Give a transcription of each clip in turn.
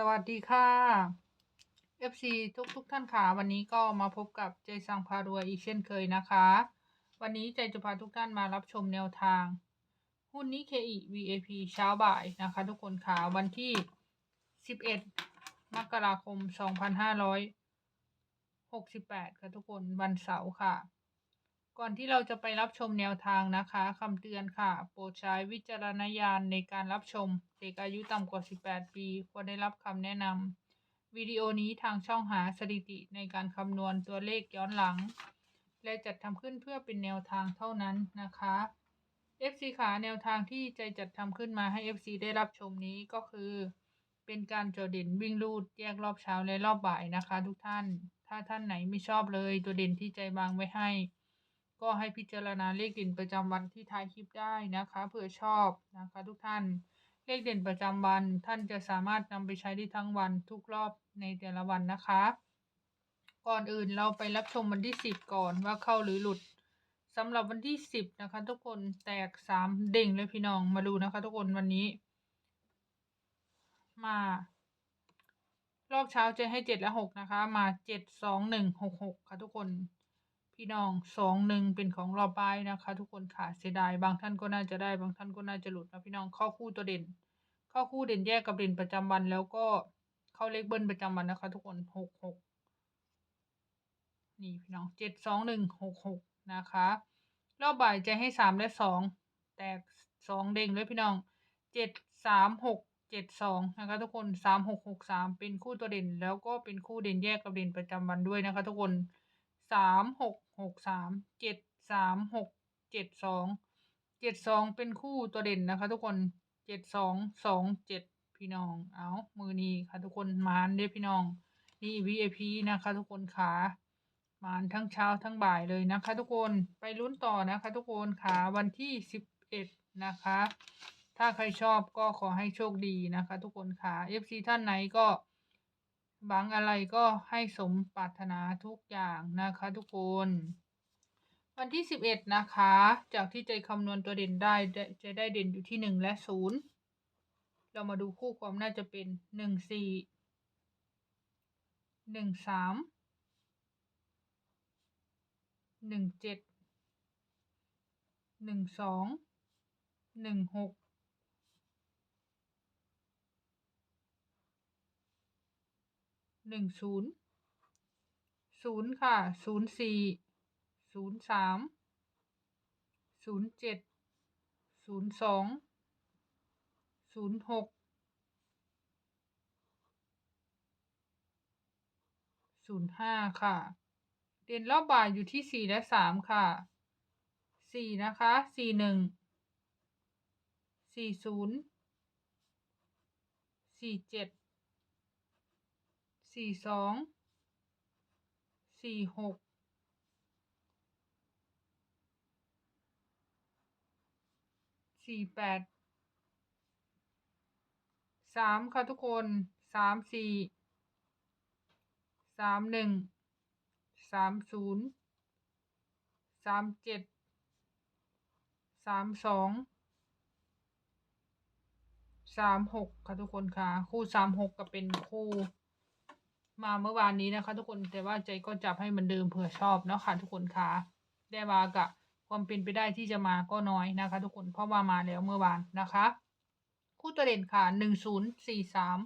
สวัสดีค่ะ FC ทุกทุกท่านค่ะ วันนี้ก็มาพบกับใจสังพารวยอีกเช่นเคยนะคะ วันนี้ใจจะพาทุกท่านมารับชมแนวทาง หุ้นนี้ KE VAP เช้าบ่ายนะคะ ทุกคนค่ะวันที่ 11 มกราคม 2568 ค่ะทุกคนวันเสาร์ค่ะ ก่อนที่เราจะไปรับชมแนวทางนะคะคำเตือนค่ะ โปรดใช้วิจารณญาณในการรับชม เด็กอายุต่ำกว่า 18 ปีควรได้รับคำแนะนำวิดีโอนี้ทางช่องหาสถิติในการคำนวณตัวเลขย้อนหลัง และจัดทำขึ้นเพื่อเป็นแนวทางเท่านั้นนะคะ FC ขาแนวทางที่ใจจัดทำขึ้นมาให้ FC ได้รับชมนี้ก็คือ เป็นการโจดเด่นวิ่งลูดแยกรอบเช้าและรอบบ่ายนะคะ ทุกท่าน ถ้าท่านไหนไม่ชอบเลยตัวเด่นที่ใจวางไว้ให้ ก็ให้พิจารณาเลขเด่นประจำวันที่ท้ายคลิปได้นะคะเผื่อชอบนะคะทุกท่านเลขเด่นประจำวันท่านจะสามารถนำไปใช้ได้ทั้งวันทุกรอบในแต่ละวันนะคะ ก่อนอื่นเราไปรับชมวันที่สิบก่อนว่าเข้าหรือหลุดสำหรับวันที่สิบนะคะ ทุกคนแตกสามเด้งเลยพี่น้องมาดูนะคะ ทุกคนวันนี้ มารอบเช้าจะให้เจ็ดและหกนะคะ มาเจ็ดสองหนึ่งหกหกค่ะทุกคน พี่น้องสองหนึ่งเป็นของรอบปลายนะคะ ทุกคนค่ะเสียดายบางท่านก็น่าจะได้บางท่านก็น่าจะหลุดนะพี่น้องเข้าคู่ตัวเด่น เข้าคู่เด่นแยกกับเด่นประจำวันแล้วก็เข้าเลขเบิ้ลประจำวันนะคะ ทุกคนหกหกนี่พี่น้องเจ็ดสองหนึ่งหกหกนะคะ รอบบ่ายจะให้สามและสองแตกสองเด้งเลยพี่น้องเจ็ดสามหกเจ็ดสองนะคะทุกคนสามหกหกสามเป็นคู่ตัวเด่น แล้วก็เป็นคู่เด่นแยกกับเด่นประจำวันด้วยนะคะ ทุกคน สามหกหกสามเจ็ดสามหกเจ็ดสองเจ็ดสองเป็นคู่ตัวเด่นนะคะ ทุกคนเจ็ดสองสองเจ็ดพี่น้อง เอามือนี้ค่ะทุกคนมานเด้พี่น้อง นี่ VIP นะคะ ทุกคนขามานทั้งเช้าทั้งบ่ายเลยนะคะ ทุกคนไปลุ้นต่อนะคะ ทุกคนค่ะวันที่สิบเอ็ดนะคะ ถ้าใครชอบก็ขอให้โชคดีนะคะ ทุกคนค่ะ FC ท่านไหนก็ หวังอะไรก็ให้สมปรารถนาทุกอย่างนะคะทุกคน วันที่สิบเอ็ดนะคะ จากที่ใจคำนวณตัวเด่นได้จะได้เด่นอยู่ที่หนึ่งและศูนย์เรามาดูคู่ความน่าจะเป็นหนึ่งสี่หนึ่งสาม หนึ่งศูนย์ศูนย์ค่ะศูนย์สี่ศูนย์สามศูนย์เจ็ดศูนย์สองศูนย์หกศูนย์ห้าค่ะเด่นรอบบ่ายอยู่ที่สี่และสามค่ะสี่นะคะสี่หนึ่งสี่ศูนย์สี่เจ็ด สี่สอง สี่หก สี่แปด สามค่ะทุกคน สามสี่ สามหนึ่ง สามศูนย์ สามเจ็ด สามสองสามหกค่ะทุกคนค่ะ คู่สามหกก็เป็นคู่ มาเมื่อวานนี้นะคะ ทุกคนแต่ว่าใจก็จับให้มือนเดิมเผื่อชอบเนาะค่ะทุกคนค่ะได้มากะความเป็นไปได้ที่จะมาก็น้อยนะคะ ทุกคนเพราะว่ามาแล้วเมื่อวานนะคะ คู่ตัวเด่นค่ะหนึ่งศูนย์สี่สาม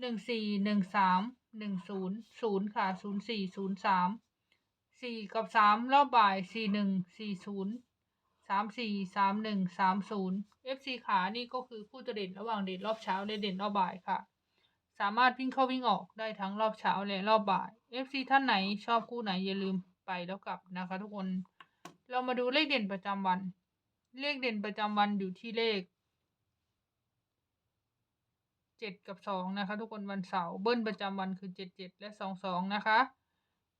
หนึ่งสี่หนึ่งสามหนึ่งศูนย์ศูนย์ค่ะศูนย์สี่ศูนย์สามสี่กับสามรอบบ่ายสี่หนึ่งสี่ศูนย์สามสี่สามหนึ่งสามศูนย์ FC ขานี่ก็คือคู่ตัวเด่นระหว่างเด่นรอบเช้าและเด่นรอบบ่ายค่ะ สามารถวิ่งเข้าวิ่งออกได้ทั้งรอบเช้าและรอบบ่าย FC ท่านไหนชอบคู่ไหนอย่าลืมไปแล้วกลับนะคะทุกคน เรามาดูเลขเด่นประจำวัน เลขเด่นประจำวันอยู่ที่เลขเจ็ดกับสองนะคะ ทุกคนวันเสาร์เบิ้ลประจำวันคือเจ็ดเจ็ดและสองสองนะคะ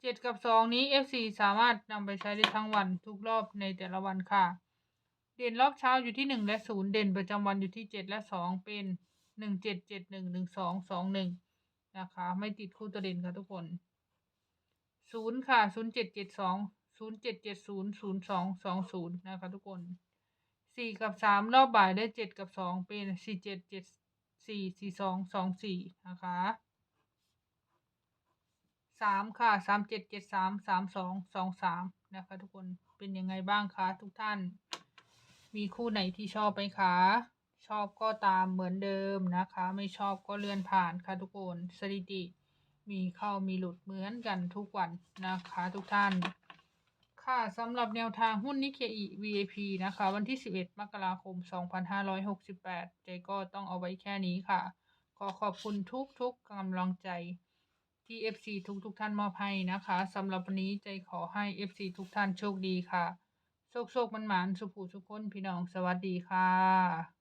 เจ็ดกับสองนี้ FC สามารถนำไปใช้ได้ทั้งวันทุกรอบในแต่ละวันค่ะ เด่นรอบเช้าอยู่ที่หนึ่งและศูนย์เด่นประจำวันอยู่ที่เจ็ดและสองเป็น หนึ่งเจ็ดเจ็ดหนึ่งหนึ่งสองสองหนึ่งนะคะ ไม่ติดคู่ตัวเด่นค่ะทุกคนศูนย์ค่ะศูนย์เจ็ดเจ็ดสองศูนย์เจ็ดเจ็ดศูนย์ศูนย์สองสองศูนย์นะคะทุกคนสี่กับสามรอบบ่ายและเจ็ดกับสองเป็นสี่เจ็ดเจ็ดสี่สี่สองสองสี่นะคะสามค่ะสามเจ็ดเจ็ดสามสามสองสองสามนะคะทุกคนเป็นยังไงบ้างคะทุกท่าน มีคู่ไหนที่ชอบไหมคะ ชอบก็ตามเหมือนเดิมนะคะ ไม่ชอบก็เลื่อนผ่านค่ะทุกคนสถิติ มีเข้ามีหลุดเหมือนกันทุกวันนะคะ ทุกท่าน ค่ะสำหรับแนวทางหุ้นนิเคอี VIP นะคะ วันที่ 11 มกราคม 2568 ใจก็ต้องเอาไว้แค่นี้ค่ะ ขอขอบคุณทุกทุกกำลังใจที่ FC ทุกทุกๆท่านมอบให้นะคะสำหรับวันนี้ใจขอให้ FC ทุกท่านโชคดีค่ะโชคโชคมันหมานสุขูสุขคนพี่น้องสวัสดีค่ะ